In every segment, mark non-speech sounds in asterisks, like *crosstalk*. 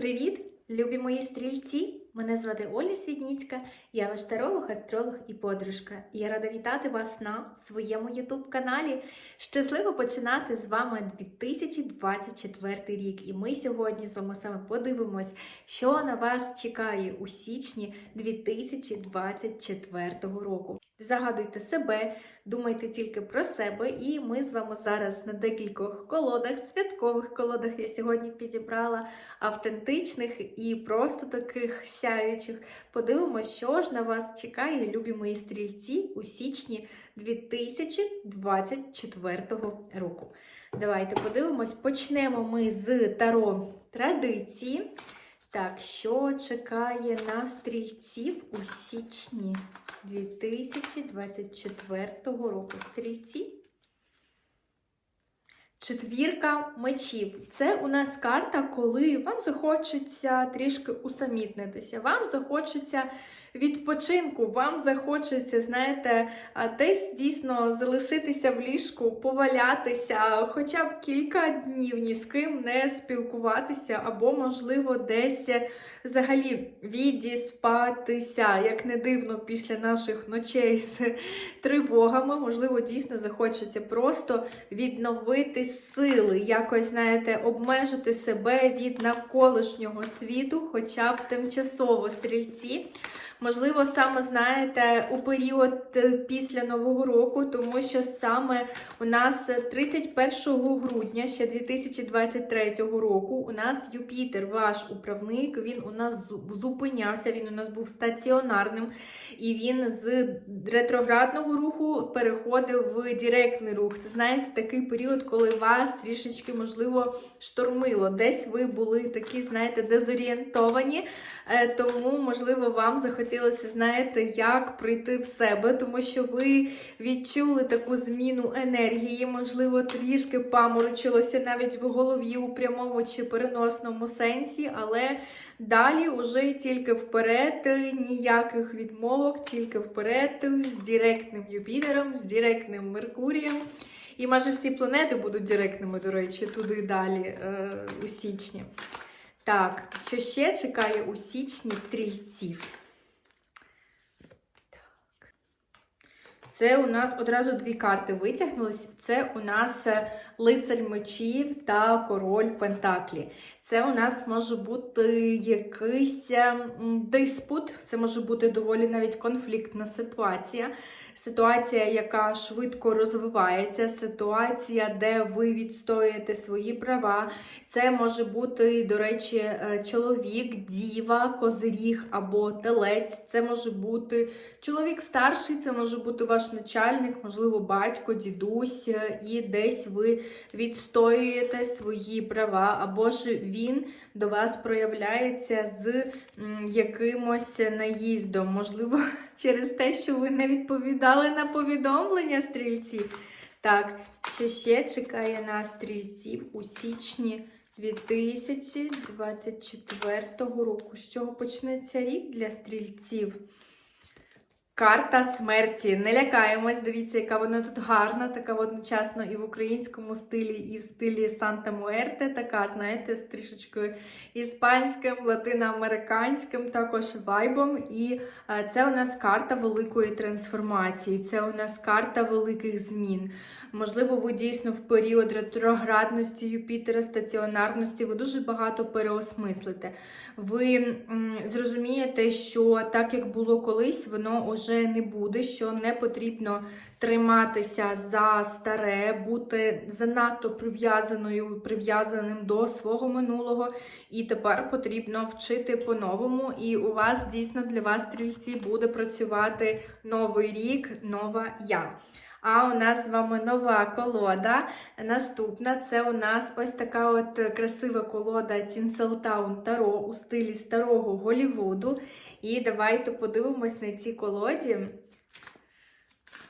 Привіт, любі мої стрільці! Мене звати Оля Свідніцька, я ваш таролог, астролог і подружка. Я рада вітати вас на своєму ютуб-каналі. Щасливо починати з вами 2024 рік. І ми сьогодні з вами саме подивимось, що на вас чекає у січні 2024 року. Загадуйте себе, думайте тільки про себе, і ми з вами зараз на декількох колодах, святкових колодах я сьогодні підібрала автентичних і просто таких сяючих. Подивимося, що ж на вас чекає, любі мої стрільці, у січні 2024 року. Давайте подивимось. Почнемо ми з таро традиції. Так, що чекає на стрільців у січні 2024 року? Стрільці? Четвірка мечів. Це у нас карта, коли вам захочеться трішки усамітнитися, вам захочеться відпочинку, вам захочеться, знаєте, десь дійсно залишитися в ліжку, повалятися, хоча б кілька днів ні з ким не спілкуватися, або, можливо, десь взагалі відіспатися, як не дивно, після наших ночей з тривогами, можливо, дійсно захочеться просто відновити сили, якось, знаєте, обмежити себе від навколишнього світу, хоча б тимчасово стрільці. Можливо, саме знаєте, у період е, після Нового року, тому що саме у нас 31 грудня ще 2023 року у нас Юпітер, ваш управник, він у нас зупинявся, він у нас був стаціонарним, і він з ретроградного руху переходив в директний рух. Це знаєте, такий період, коли вас трішечки, можливо, штормило. Десь ви були такі, знаєте, дезорієнтовані. Е, Тому, можливо, вам захотілося, знаєте, як прийти в себе, тому що ви відчули таку зміну енергії, можливо, трішки паморочилося навіть в голові у прямому чи переносному сенсі, але далі уже тільки вперед, ніяких відмовок, тільки вперед з директним Юпітером, з директним Меркурієм. І майже всі планети будуть директними, до речі, туди далі е, у січні. Так, що ще чекає у січні стрільців? Це у нас одразу дві карти витягнулись. Це у нас е, лицар мечів та король Пентаклі. Це у нас може бути якийсь е, диспут, це може бути доволі навіть конфліктна ситуація. Ситуація, яка швидко розвивається, ситуація, де ви відстоюєте свої права. Це може бути, до речі, е, чоловік, діва, козиріг або телець. Це може бути чоловік старший, це може бути ваш начальник, можливо, батько, дідусь, е, і десь ви відстоюєте свої права, або ж він до вас проявляється з якимось наїздом, можливо, *laughs* через те, що ви не відповідали на повідомлення стрільці. Так, що ще чекає на стрільців у січні 2024 року. З чого почнеться рік для стрільців? Карта смерті. Не лякаємось. Дивіться, яка вона тут гарна, така одночасно і в українському стилі, і в стилі Санта Муерте. Така, знаєте, з трішечкою іспанським, латиноамериканським також вайбом. І е, це у нас карта великої трансформації, це у нас карта великих змін. Можливо, ви дійсно в період ретроградності Юпітера, стаціонарності, ви дуже багато переосмислите. Ви м, зрозумієте, що так як було колись, воно вже не буде, що не потрібно триматися за старе, бути занадто прив'язаною, прив'язаним до свого минулого. І тепер потрібно вчити по-новому. І у вас дійсно для вас, стрільці, буде працювати новий рік, нова я. А у нас з вами нова колода. Наступна це у нас ось така от красива колода Тінселтаун Таро у стилі старого Голівуду. І давайте подивимось на цій колоді.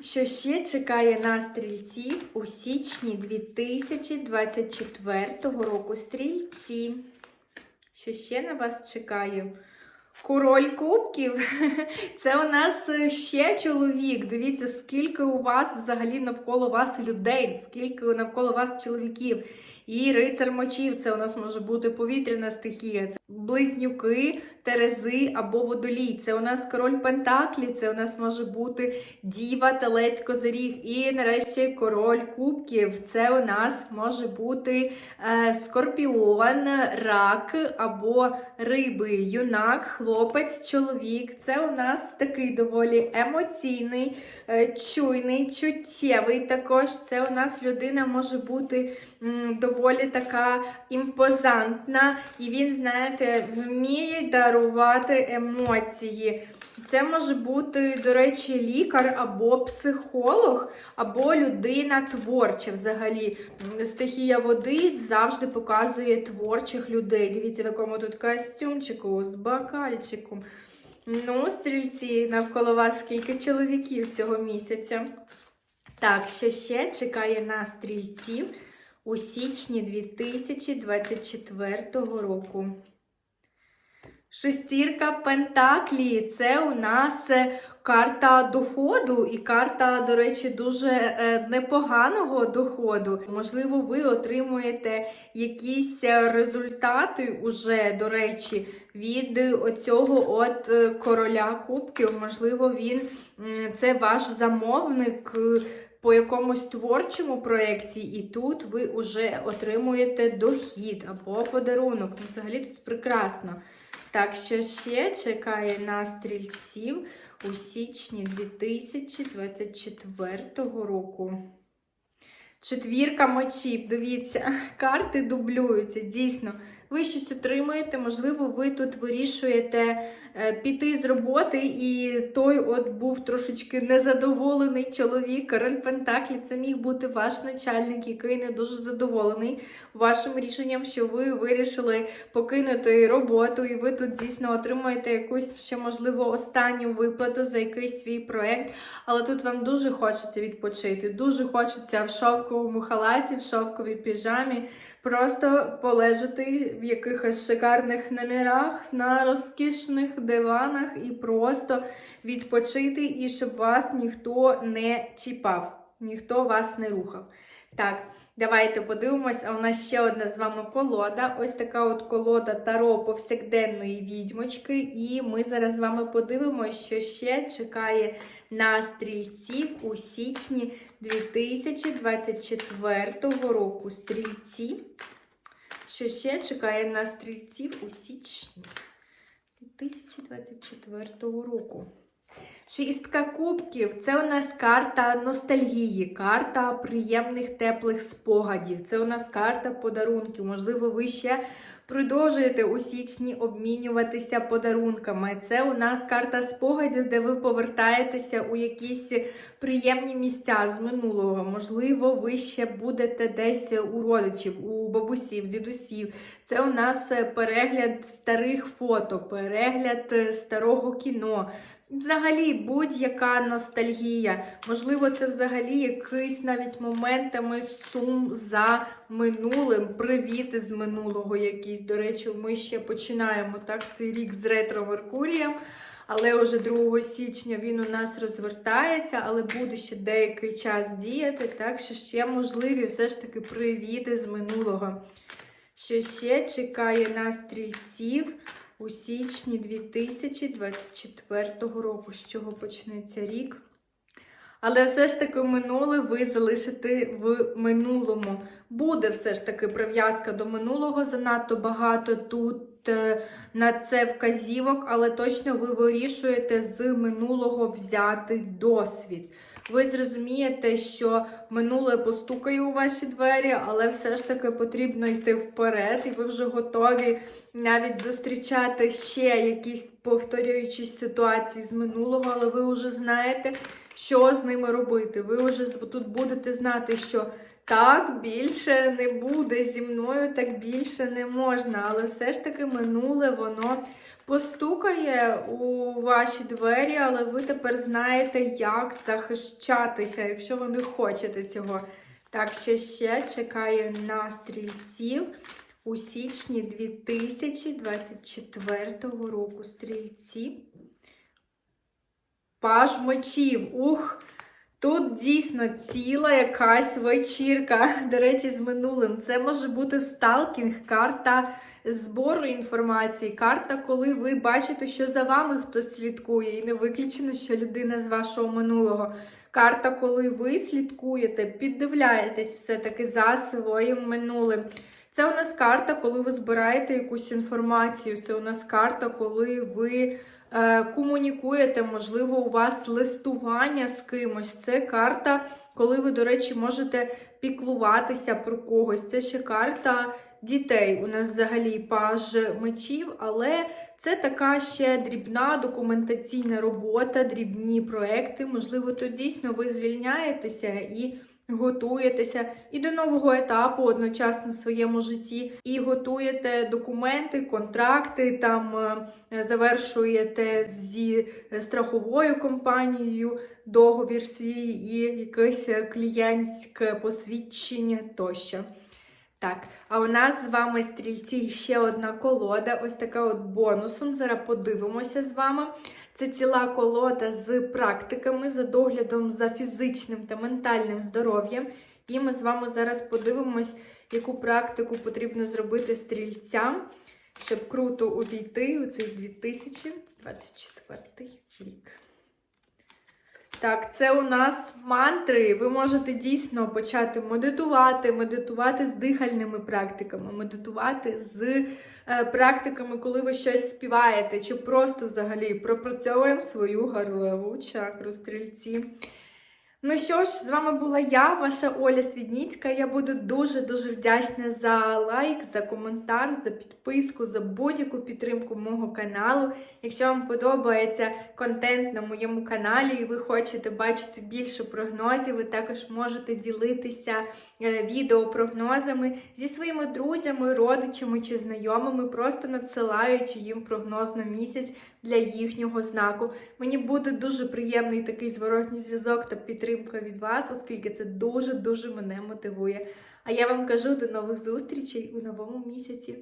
Що ще чекає на стрільців у січні 2024 року? Стрільці. Що ще на вас чекає? Король кубків. *laughs* Це у нас ще чоловік. Дивіться, скільки у вас взагалі навколо вас людей, скільки навколо вас чоловіків. І рицар мечів це у нас може бути повітряна стихія, це близнюки, терези або водолій. Це у нас король Пентаклі, це у нас може бути діва, телець, козиріг. І нарешті король кубків. Це у нас може бути е, скорпіон, рак або риби, юнак, хлопець, чоловік. Це у нас такий доволі емоційний, е, чуйний, чуттєвий. Також це у нас людина може бути м, доволі така імпозантна, і він, знаєте, вміє дарувати емоції. Це може бути, до речі, лікар або психолог, або людина творча взагалі. Стихія води завжди показує творчих людей. Дивіться, в якому тут костюмчику з бакальчиком. Ну, стрільці, навколо вас скільки чоловіків цього місяця. Так, що ще чекає на стрільців у січні 2024 року. Шестірка Пентаклі це у нас е, карта доходу, і карта, до речі, дуже е, непоганого доходу. Можливо, ви отримуєте якісь е, результати уже, до речі, від оцього от короля кубків. Можливо, він це ваш замовник. По якомусь творчому проєкті, і тут ви вже отримуєте дохід або подарунок. Ну, взагалі тут прекрасно. Так, що ще чекає на стрільців у січні 2024 року. Четвірка мечів, дивіться, *laughs* карти дублюються, дійсно. Ви щось отримуєте, можливо, ви тут вирішуєте е, піти з роботи, і той от був трошечки незадоволений чоловік. Король Пентаклі це міг бути ваш начальник, який не дуже задоволений вашим рішенням, що ви вирішили покинути роботу, і ви тут дійсно отримуєте якусь ще, можливо, останню виплату за якийсь свій проєкт. Але тут вам дуже хочеться відпочити, дуже хочеться в шовковому халаті, в шовковій піжамі. Просто полежати в якихось шикарних номерах на розкішних диванах і просто відпочити, і щоб вас ніхто не чіпав, ніхто вас не рухав. Так, давайте подивимось. А у нас ще одна з вами колода. Ось така от колода Таро повсякденної відьмочки. І ми зараз з вами подивимось, що ще чекає на стрільців у січні 2024 року. Стрільці. Що ще чекає на стрільців у січні 2024 року. Шістка кубків це у нас карта ностальгії, карта приємних теплих спогадів. Це у нас карта подарунків. Можливо, ви ще продовжуєте у січні обмінюватися подарунками. Це у нас карта спогадів, де ви повертаєтеся у якісь приємні місця з минулого. Можливо, ви ще будете десь у родичів, у бабусів, дідусів. Це у нас перегляд старих фото, перегляд старого кіно. Взагалі, будь-яка ностальгія. Можливо, це взагалі якийсь навіть моментами сум за минулим, привіт з минулого якийсь. До речі, ми ще починаємо так цей рік з ретро Меркурієм. Але вже 2 січня він у нас розвертається, але буде ще деякий час діяти, так що ще можливі все ж таки привіти з минулого. Що ще чекає на стрільців у січні 2024 року, з чого почнеться рік. Але все ж таки минуле ви залишите в минулому. Буде все ж таки прив'язка до минулого, занадто багато тут е, на це вказівок, але точно ви вирішуєте з минулого взяти досвід. Ви зрозумієте, що минуле постукає у ваші двері, але все ж таки потрібно йти вперед, і ви вже готові навіть зустрічати ще якісь повторюючісь ситуації з минулого, але ви вже знаєте, що з ними робити. Ви вже тут будете знати, що так більше не буде зі мною, так більше не можна. Але все ж таки минуле воно постукає у ваші двері, але ви тепер знаєте, як захищатися, якщо ви не хочете цього. Так що ще чекає на стрільців у січні 2024 року. Стрільці. Паж мечів. Ух! Тут дійсно ціла якась вечірка, до речі, з минулим. Це може бути сталкінг, карта збору інформації, карта, коли ви бачите, що за вами хтось слідкує, і не виключено, що людина з вашого минулого. Карта, коли ви слідкуєте, піддивляєтесь все-таки за своїм минулим. Це у нас карта, коли ви збираєте якусь інформацію. Це у нас карта, коли ви комунікуєте, можливо, у вас листування з кимось. Це карта, коли ви, до речі, можете піклуватися про когось. Це ще карта дітей. У нас взагалі паж мечів, але це така ще дрібна документаційна робота, дрібні проекти. Можливо, то дійсно ви звільняєтеся і. Готуєтеся і до нового етапу одночасно в своєму житті, і готуєте документи, контракти, там е, завершуєте зі страховою компанією договір свій і якесь клієнтське посвідчення тощо. Так, а у нас з вами стрільці ще одна колода, ось така от бонусом. Зараз подивимося з вами. Це ціла колода з практиками, за доглядом за фізичним та ментальним здоров'ям. І ми з вами зараз подивимось, яку практику потрібно зробити стрільцям, щоб круто увійти у цей 2024 рік. Так, це у нас мантри. Ви можете дійсно почати медитувати, медитувати з дихальними практиками, медитувати з практиками, коли ви щось співаєте, чи просто взагалі пропрацьовуємо свою горлову чакру стрільці. Ну що ж, з вами була я, ваша Оля Свідніцька. Я буду дуже-дуже вдячна за лайк, за коментар, за підписку, за будь-яку підтримку мого каналу. Якщо вам подобається контент на моєму каналі і ви хочете бачити більше прогнозів, ви також можете ділитися е, відеопрогнозами зі своїми друзями, родичами чи знайомими, просто надсилаючи їм прогноз на місяць для їхнього знаку. Мені буде дуже приємний такий зворотній зв'язок та підтримка від вас, оскільки це дуже-дуже мене мотивує. А я вам кажу до нових зустрічей у новому місяці.